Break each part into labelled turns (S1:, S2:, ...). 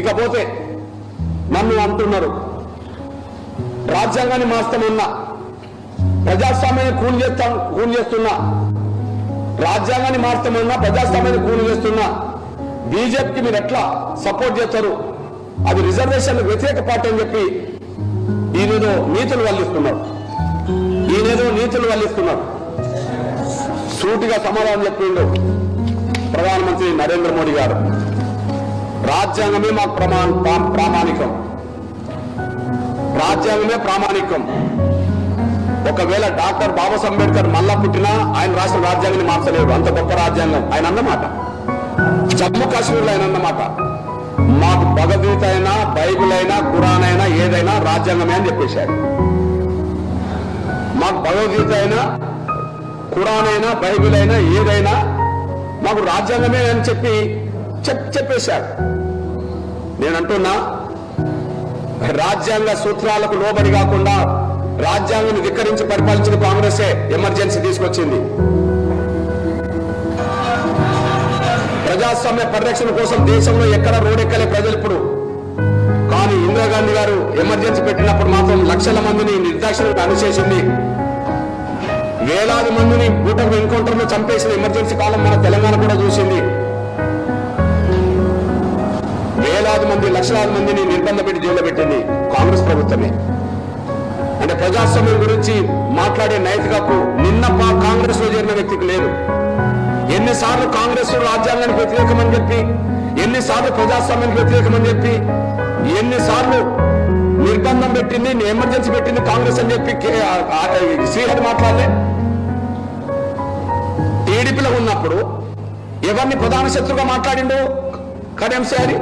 S1: ఇకపోతే నన్ను అంటున్నారు. రాజ్యాంగాన్ని మార్చమన్నా ప్రజాస్వామ్యాన్ని కూలి చేస్తాం కూలి చేస్తున్నా. రాజ్యాంగాన్ని మార్చమన్నా ప్రజాస్వామ్యాన్ని కూలి చేస్తున్నా. బీజేపీకి మీరు ఎట్లా సపోర్ట్ చేస్తారు? అది రిజర్వేషన్ వ్యతిరేక పార్టీ అని చెప్పి ఈయనేదో నీతులు వల్లిస్తున్నారు. ఈయనేదో నీతులు వల్లిస్తున్నారు. సూటిగా సమాధానం చెప్పిండు ప్రధానమంత్రి నరేంద్ర మోడీ గారు. రాజ్యాంగమే మాకు ప్రమాణ ప్రామాణికం. రాజ్యాంగమే ప్రామాణికం. ఒకవేళ డాక్టర్ బాబాసాహెబ్ అంబేద్కర్ మళ్ళా పుట్టినా ఆయన రాసిన రాజ్యాంగాన్ని మార్చలేరు అంత గొప్ప రాజ్యాంగం. ఆయన అన్నమాట. జమ్మూ కాశ్మీర్లో ఆయన అన్నమాట. మాకు భగవద్గీత అయినా బైబిల్ అయినా ఖురాన్ అయినా ఏదైనా రాజ్యాంగమే అని చెప్పేశారు మాకు భగవద్గీత అయినా ఖురాన్ అయినా బైబిల్ అయినా ఏదైనా మాకు రాజ్యాంగమే అని చెప్పి చెప్ చెప్పేశాడు నేను అంటున్నా రాజ్యాంగ సూత్రాలకు లోబడి కాకుండా రాజ్యాంగాన్ని ధిక్కరించి పరిపాలించిన కాంగ్రెసే ఎమర్జెన్సీ తీసుకొచ్చింది. ప్రజాస్వామ్య పరిరక్షణ కోసం దేశంలో ఎక్కడ రోడెక్కలే ప్రజలు ఇప్పుడు. కానీ ఇందిరాగాంధీ గారు ఎమర్జెన్సీ పెట్టినప్పుడు మాత్రం లక్షల మందిని నిర్దాక్షిణ్యంగా అణిచేసింది వేలాది మందిని కూటమి ఎన్కౌంటర్లో చంపేసిన ఎమర్జెన్సీ కాలం మన తెలంగాణ కూడా చూసింది. వేలాది మంది లక్షలాది మందిని నిర్బంధ పెట్టి జైల్లో పెట్టింది కాంగ్రెస్ ప్రభుత్వమే. అంటే ప్రజాస్వామ్యం గురించి మాట్లాడే నైతికకు నిన్న కాంగ్రెస్లో చేరిన వ్యక్తికి లేదు. ఎన్నిసార్లు కాంగ్రెస్ రాజ్యాంగానికి వ్యతిరేకమని చెప్పి ఎన్నిసార్లు ప్రజాస్వామ్యానికి వ్యతిరేకమని చెప్పి ఎన్నిసార్లు నిర్బంధం పెట్టింది ఎమర్జెన్సీ పెట్టింది కాంగ్రెస్ అని చెప్పి శ్రీహరి మాట్లాడలే. టీడీపీలో ఉన్నప్పుడు ఎవరిని ప్రధాన శత్రుగా మాట్లాడిండు కడెంశారి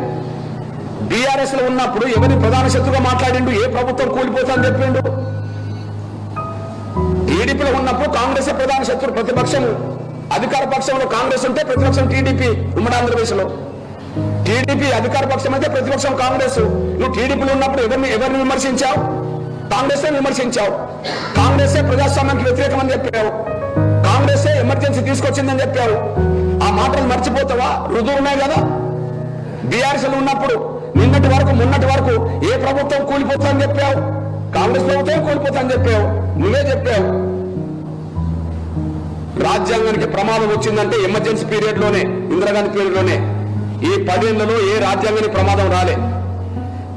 S1: బీఆర్ఎస్లో ఉన్నప్పుడు ఎవరిని ప్రధాన శత్రుగా మాట్లాడిండు? ఏ ప్రభుత్వం కూలిపోతుందని చెప్పిండు టీడీపీలో ఉన్నప్పుడు కాంగ్రెస్ ప్రధాన శత్రు ప్రతిపక్షం అధికార పక్షంలో కాంగ్రెస్ ఉంటే ప్రతిపక్షం టీడీపీ ఉమ్మడి ఆంధ్రప్రదేశ్లో టీడీపీ అధికార పక్షం అయితే ప్రతిపక్షం కాంగ్రెస్. నువ్వు టీడీపీలో ఉన్నప్పుడు ఎవరిని ఎవరిని విమర్శించావు? కాంగ్రెస్ విమర్శించావు. కాంగ్రెసే ప్రజాస్వామ్యానికి వ్యతిరేకం అని చెప్పావు. కాంగ్రెసే ఎమర్జెన్సీ తీసుకొచ్చిందని చెప్పావు. ఆ మాటలు మర్చిపోతావా? రుజువు ఉన్నాయి కదా? బీఆర్ఎస్లో ఉన్నప్పుడు నిన్నటి వరకు మొన్నటి వరకు ఏ ప్రభుత్వం కూలిపోతుందని చెప్పావు? కాంగ్రెస్ ప్రభుత్వం కూలిపోతుందని చెప్పావు? నువ్వే చెప్పావు. రాజ్యాంగానికి ప్రమాదం వచ్చిందంటే ఎమర్జెన్సీ పీరియడ్లోనే ఇందిరాగాంధీ పీరియడ్లోనే ఈ పదేళ్ళలో ఏ రాజ్యాంగానికి ప్రమాదం రాలే.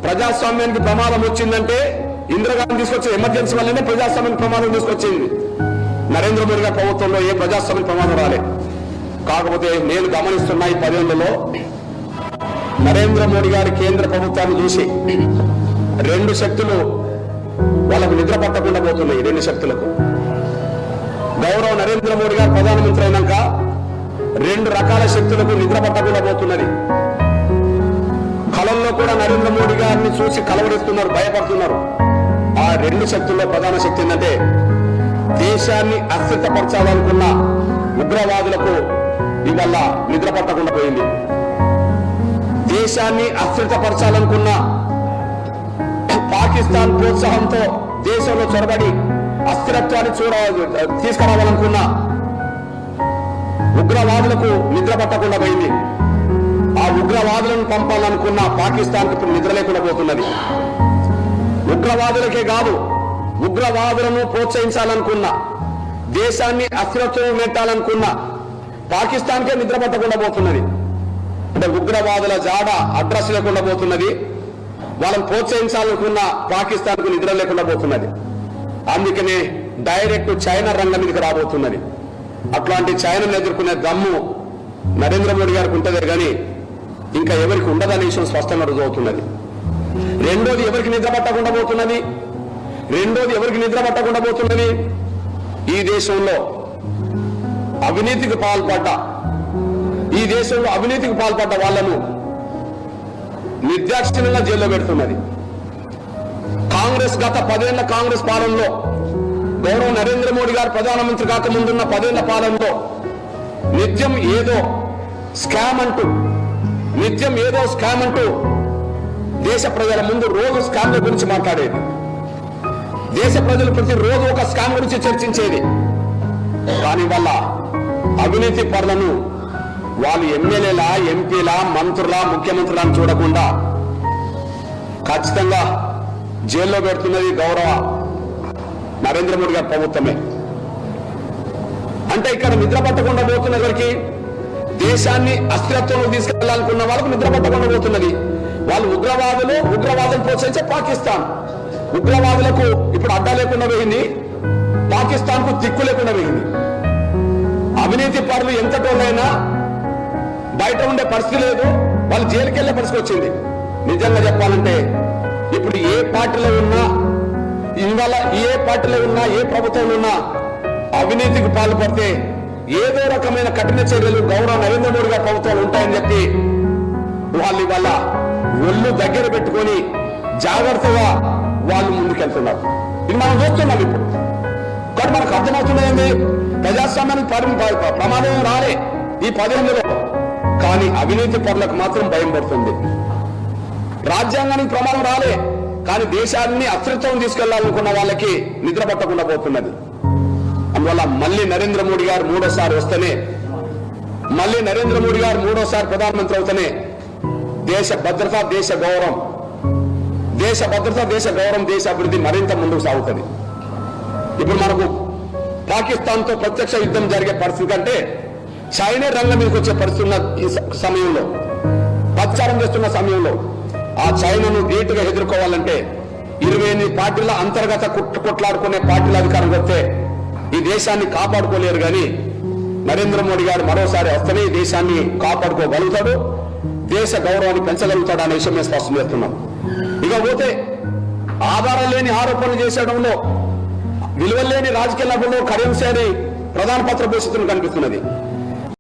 S1: ప్రజాస్వామ్యానికి ప్రమాదం వచ్చిందంటే ఇందిరాగాంధీ తీసుకొచ్చిన ఎమర్జెన్సీ వల్లనే ప్రజాస్వామ్యానికి ప్రమాదం తీసుకొచ్చింది. నరేంద్ర మోడీ గారి ప్రభుత్వంలో ఏ ప్రజాస్వామ్య ప్రమాదం రాలే. కాకపోతే నేను గమనిస్తున్న ఈ పదేళ్ళలో నరేంద్ర మోడీ గారి కేంద్ర ప్రభుత్వాన్ని చూసి రెండు శక్తులు వాళ్ళకు నిద్ర పట్టకుండా పోతున్నాయి రెండు శక్తులకు. గౌరవ నరేంద్ర మోడీ గారు ప్రధానమంత్రి అయినాక రెండు రకాల శక్తులకు నిద్ర పట్టకుండా పోతున్నది. కళల్లో కూడా నరేంద్ర మోడీ గారిని చూసి కలవరిస్తున్నారు భయపడుతున్నారు. ఆ రెండు శక్తుల్లో ప్రధాన శక్తి ఏంటంటే దేశాన్ని అస్థిరపరచాలనుకున్న ఉగ్రవాదులకు ఇవల్ల నిద్ర పట్టకుండా పోయింది. దేశాన్ని అస్థిరతపరచాలనుకున్న పాకిస్తాన్ ప్రోత్సాహంతో దేశంలో చొరబడి అస్థిరత్వాన్ని చూడ తీసుకురావాలనుకున్న ఉగ్రవాదులకు నిద్ర పట్టకుండా పోయింది. ఆ ఉగ్రవాదులను పంపాలనుకున్న పాకిస్తాన్ ఇప్పుడు నిద్ర లేకుండా పోతున్నది. ఉగ్రవాదులకే కాదు ఉగ్రవాదులను ప్రోత్సహించాలనుకున్న దేశాన్ని అస్థిరత్వం పెట్టాలనుకున్న పాకిస్తాన్కే నిద్ర పట్టకుండా పోతున్నది. అంటే ఉగ్రవాదుల జాడ అడ్రస్ లేకుండా పోతున్నది. వాళ్ళని ప్రోత్సహించాలనుకున్న పాకిస్తాన్కు నిద్ర లేకుండా పోతున్నది. అందుకనే డైరెక్ట్ చైనా రంగం మీదకి రాబోతున్నది. అట్లాంటి చైనాను ఎదుర్కొనే దమ్ము నరేంద్ర మోడీ గారికి ఉంటుంది కానీ ఇంకా ఎవరికి ఉండదనే విషయం స్పష్టంగా రుజువుతున్నది రెండోది ఎవరికి నిద్ర పట్టకుండా పోతున్నది? రెండోది ఎవరికి నిద్ర పట్టకుండా పోతున్నది? ఈ దేశంలో అవినీతికి పాల్పడ్డ ఈ దేశంలో అవినీతికి పాల్పడ్డ వాళ్ళను నిర్దాక్షిణ్యంగా జైల్లో పెడుతున్నది. కాంగ్రెస్ గత పదేళ్ళ కాంగ్రెస్ పాలనలో గౌరవ నరేంద్ర మోడీ గారు ప్రధానమంత్రి కాకముందున్న పదేళ్ళ పాలనలో నిత్యం ఏదో స్కామ్ అంటూ నిత్యం ఏదో స్కామ్ అంటూ దేశ ప్రజల ముందు రోజు స్కామ్ల గురించి మాట్లాడేది. దేశ ప్రజలు ప్రతి రోజు ఒక స్కామ్ గురించి చర్చించేది. కానీ వల్ల అవినీతి పరులను వాళ్ళు ఎమ్మెల్యేలా ఎంపీలా మంత్రులా ముఖ్యమంత్రులా అని చూడకుండా ఖచ్చితంగా జైల్లో పెడుతున్నది గౌరవ నరేంద్ర మోడీ గారి ప్రభుత్వమే. అంటే ఇక్కడ నిద్ర పట్టకుండా పోతున్న ఎవరికి దేశాన్ని అస్థిరత్వంలో తీసుకెళ్ళాలనుకున్న వాళ్ళకు నిద్ర పట్టకుండా పోతున్నది. వాళ్ళు ఉగ్రవాదులు ఉగ్రవాదం ప్రోత్సహించే పాకిస్తాన్. ఉగ్రవాదులకు ఇప్పుడు అడ్డా లేకుండా పోయింది. పాకిస్తాన్కు దిక్కు లేకుండా పోయింది. అవినీతి పరులు ఎంతటోళ్ళైనా బయట ఉండే పరిస్థితి లేదు. వాళ్ళు జైలుకి వెళ్ళే పరిస్థితి వచ్చింది. నిజంగా చెప్పాలంటే ఇప్పుడు ఏ పార్టీలో ఉన్నా ఇవాళ ఏ పార్టీలో ఉన్నా ఏ ప్రభుత్వంలో ఉన్నా అవినీతికి పాల్పడితే ఏదో రకమైన కఠిన చర్యలు గౌరవ నరేంద్ర మోడీ గారి ప్రభుత్వాలు ఉంటాయని చెప్పి వాళ్ళు ఇవాళ ఒళ్ళు దగ్గర పెట్టుకొని జాగ్రత్తగా వాళ్ళు ముందుకెళ్తున్నారు. ఇది మనం చూస్తున్నాం ఇప్పుడు. కానీ మనకు అర్థమవుతున్నది ప్రజాస్వామ్యానికి ప- ప్రమాదం రాలే. ఈ పదేళ్ళలో కానీ అవినీతి పరులకు మాత్రం భయం పడుతుంది. రాజ్యాంగానికి ప్రమాదం రాలే కానీ దేశాన్ని అతృత్వం తీసుకెళ్ళాలనుకున్న వాళ్ళకి నిద్ర పట్టకుండా పోతున్నది. అందువల్ల మళ్ళీ నరేంద్ర మోడీ గారు మూడోసారి వస్తేనే మళ్ళీ నరేంద్ర మోడీ గారు మూడోసారి ప్రధానమంత్రి అవుతేనే దేశ భద్రత దేశ గౌరవం దేశ భద్రత దేశ గౌరవం దేశ అభివృద్ధి మరింత ముందుకు సాగుతుంది. ఇప్పుడు మనకు పాకిస్తాన్తో ప్రత్యక్ష యుద్ధం జరిగే పరిస్థితి కంటే చైనా రంగం మీదకి వచ్చే పరిస్థితి ఈ స- సమయంలో ప్రచారం చేస్తున్న సమయంలో ఆ చైనాను ధీటుగా ఎదుర్కోవాలంటే ఇరవై ఎనిమిది పార్టీల అంతర్గత కుట్టు కొట్లాడుకునే పార్టీల అధికారం వస్తే ఈ దేశాన్ని కాపాడుకోలేరు కానీ నరేంద్ర మోడీ గారు మరోసారి వస్తేనే ఈ దేశాన్ని కాపాడుకోగలుగుతాడు దేశ గౌరవాన్ని పెంచగలుగుతాడు అనే విషయం మేము స్పష్టం చేస్తున్నాం. ఇక పోతే ఆధారం లేని ఆరోపణలు చేసేయడంలో విలువలేని రాజకీయ లాభంలో కరెన్సీ అని ప్రధాన పత్ర పరిస్థితులు కనిపిస్తున్నది.